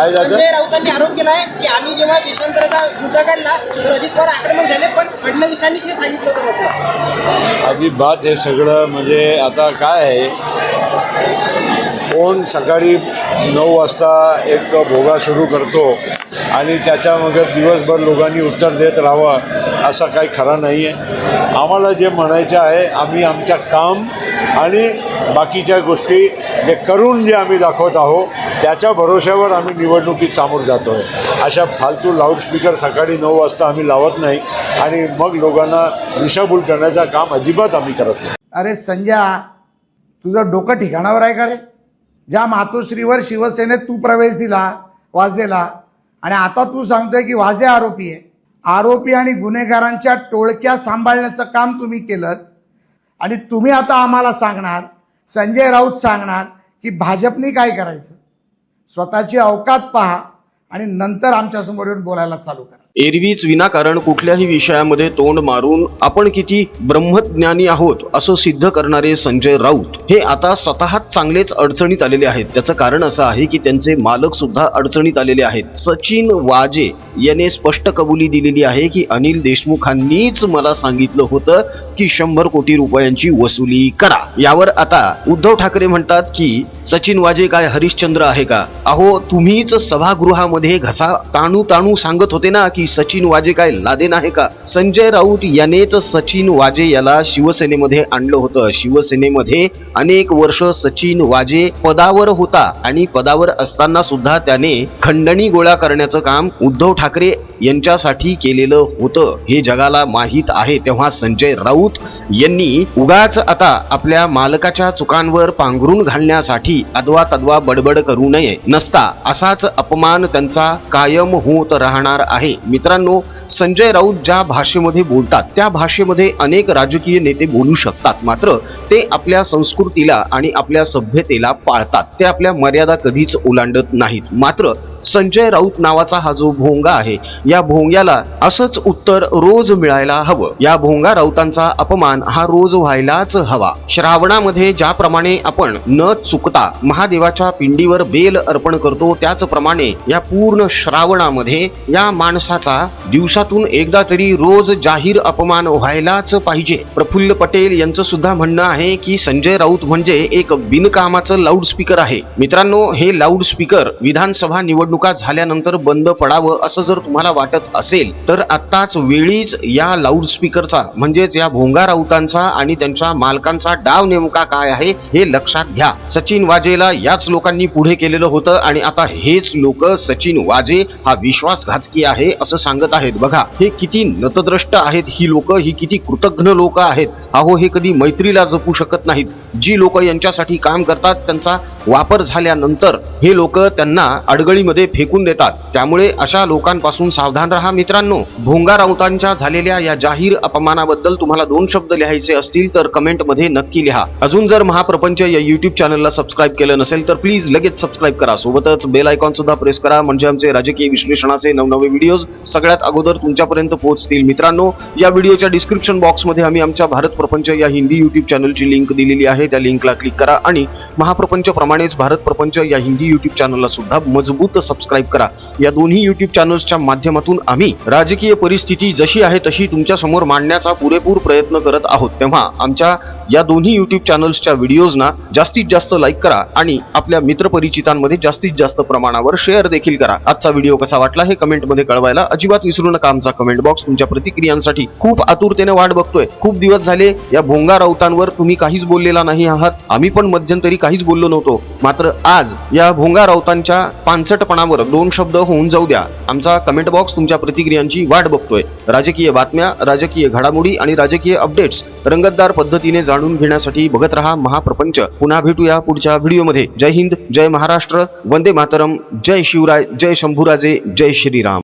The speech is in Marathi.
काय झालं? संजय राऊतांनी आरोप केलाय की आम्ही जेव्हा देशांतराचा मुद्दा काढला तर अजित पवार आक्रमक झाले पण फडणवीसांनीच हे सांगितलं होतं म्हटलं. अजिबात हे सगळं म्हणजे आता काय आहे? कोण सकाळी नऊ वाजता एक भोगा सुरू करतो आणि त्याच्या मग दिवसभर लोकांनी उत्तर देत राहावं असा काही खरा नाही आहे आम्हाला जे म्हणायचं आहे आम्ही आमच्या काम आणि बाकीच्या गोष्टी जे करून जे आम्ही दाखवत आहोत त्याच्या भरोश्यावर आम्ही निवडणुकीत सामोर जातो आहे अशा फालतू लाऊडस्पीकर सकाळी नऊ वाजता आम्ही लावत नाही आणि मग लोकांना दिशाभूल करण्याचं काम अजिबात आम्ही करत नाही. अरे संजय तुझं डोकं ठिकाणावर आहे का रे? ज्या मातोश्रीवर शिवसेनेत तू प्रवेश दिला वाजेला आणि आता तू सांगतोय की वाजे आरोपी आहे. आरोपी आणि गुन्हेगारांच्या टोळक्या सांभाळण्याचं काम तुम्ही केलं आणि तुम्ही आता आम्हाला सांगणार संजय राऊत सांगणार की भाजपने काय करायचं? स्वतःची अवकात पहा आणि नंतर आमच्यासमोर येऊन बोलायला चालू करा. एरवीच विनाकारण कुठल्याही विषयामध्ये तोंड मारून आपण किती ब्रह्मज्ञानी आहोत असं सिद्ध करणारे संजय राऊत हे आता स्वतःच चांगलेच अडचणीत आलेले आहेत. त्याचं कारण असं आहे की त्यांचे मालक सुद्धा अडचणीत आलेले आहेत. सचिन वाजे याने स्पष्ट कबुली दिलेली आहे की अनिल देशमुखांनीच मला सांगितलं होतं की शंभर कोटी रुपयांची वसुली करा. यावर आता उद्धव ठाकरे म्हणतात की सचिन वाजे काय हरिश्चंद्र आहे का? अहो तुम्हीच सभागृहामध्ये घसा ताणू ताणू सांगत होते ना की सचिन वाजे काय लादेन आहे का? संजय राऊत यानेच सचिन वाजे याला शिवसेनेमध्ये आणलं होतं. शिवसेनेमध्ये अनेक वर्ष सचिन वाजे पदावर होता आणि पदावर असताना सुद्धा त्याने खंडणी गोळा करण्याचं काम उद्धव ठाकरे यांच्यासाठी केलेलं होतं हे जगाला माहीत आहे तेव्हा संजय राऊत यांनी उगाच आता आपल्या मालकाच्या चुकांवर पांघरून घालण्यासाठी अदवा तदवा बडबड करू नये. नसता असाच अपमान त्यांचा कायम होत राहणार आहे. मित्रांनो संजय राऊत ज्या भाषेमध्ये बोलतात त्या भाषेमध्ये अनेक राजकीय नेते बोलू शकतात. मात्र ते आपल्या संस्कृतीला आणि आपल्या सभ्यतेला पाळतात. ते आपल्या मर्यादा कधीच ओलांडत नाहीत. मात्र संजय राऊत नावाचा हा जो भोंगा आहे या भोंग्याला असंच उत्तर रोज मिळायला हवं. या भोंगा राऊतांचा अपमान हा रोज व्हायलाच हवा. श्रावणामध्ये ज्याप्रमाणे आपण न चुकता महादेवाच्या पिंडीवर बेल अर्पण करतो त्याचप्रमाणे या पूर्ण श्रावणामध्ये या माणसाचा दिवसातून एकदा तरी रोज जाहीर अपमान व्हायलाच पाहिजे. प्रफुल्ल पटेल यांचं सुद्धा म्हणणं आहे की संजय राऊत म्हणजे एक बिनकामाचं लाऊडस्पीकर आहे. मित्रांनो हे लाऊडस्पीकर विधानसभा निवड निवडणुका झाल्यानंतर बंद पडावं असं जर तुम्हाला वाटत असेल तर आत्ताच वेळीच या लाऊडस्पीकरचा म्हणजेच या भोंगा राऊतांचा आणि त्यांच्या मालकांचा डाव नेमका काय आहे हे लक्षात घ्या. सचिन वाजेला याच लोकांनी पुढे केलेलं होतं आणि आता हेच लोक सचिन वाजे हा विश्वासघातकी आहे असं सांगत आहेत. बघा हे किती नतद्रष्ट आहेत ही लोक ही किती कृतज्ञ लोक आहेत. अहो हे कधी मैत्रीला जपू शकत नाहीत. जी लोक यांच्यासाठी काम करतात त्यांचा वापर झाल्यानंतर हे लोक त्यांना अडगळीमध्ये फेकून देतात. त्यामुळे अशा लोकांपासून सावधान राहा मित्रांनो. भोंगा राऊतांच्या झालेल्या या जाहीर अपमानाबद्दल तुम्हाला दोन शब्द लिहायचे असतील तर कमेंटमध्ये नक्की लिहा. अजून जर महाप्रपंच या युट्यूब चॅनलला सबस्क्राईब केलं नसेल तर प्लीज लगेच सबस्क्राईब करा. सोबतच बेल आयकॉन सुद्धा प्रेस करा. म्हणजे आमचे राजकीय विश्लेषणाचे नवनवे व्हिडिओज सगळ्यात अगोदर तुमच्यापर्यंत पोहोचतील. मित्रांनो या व्हिडिओच्या डिस्क्रिप्शन बॉक्समध्ये आम्ही आमच्या भारत प्रपंच या हिंदी युट्यूब चॅनलची लिंक दिलेली आहे. त्या लिंकला क्लिक करा आणि महाप्रपंच प्रमाणेच भारत प्रपंच या हिंदी युट्यूब चॅनलला सुद्धा मजबूत सबस्क्राईब करा. या दोन्ही युट्यूब चॅनल्सच्या माध्यमातून आम्ही राजकीय परिस्थिती जशी आहे तशी तुमच्यासमोर मांडण्याचा पुरेपूर प्रयत्न करत आहोत. तेव्हा आमच्या या दोन्ही युट्यूब चॅनल्सच्या व्हिडिओजना जास्तीत जास्त लाईक करा आणि आपल्या मित्रपरिचितांमध्ये जास्तीत जास्त प्रमाणावर शेअर देखील करा. आजचा व्हिडिओ कसा वाटला हे कमेंटमध्ये कळवायला अजिबात विसरू नका आमचा कमेंट बॉक्स तुमच्या प्रतिक्रियांसाठी खूप आतुरतेने वाट बघतोय. खूप दिवस झाले या भोंगा राऊतांवर तुम्ही काहीच बोललेला नाही. नाही आहात. आम्ही पण मध्यंतरी काहीच बोललो नव्हतो. मात्र आज या भोंगा राऊतांच्या पानसटपणावर दोन शब्द होऊन जाऊ द्या. आमचा कमेंट बॉक्स तुमच्या प्रतिक्रियांची वाट बघतोय. राजकीय बातम्या राजकीय घडामोडी आणि राजकीय अपडेट्स रंगतदार पद्धतीने जाणून घेण्यासाठी बघत रहा महाप्रपंच. पुन्हा भेटूया पुढच्या व्हिडिओमध्ये. जय हिंद जय महाराष्ट्र. वंदे मातरम. जय शिवराय जय शंभूराजे जय श्रीराम.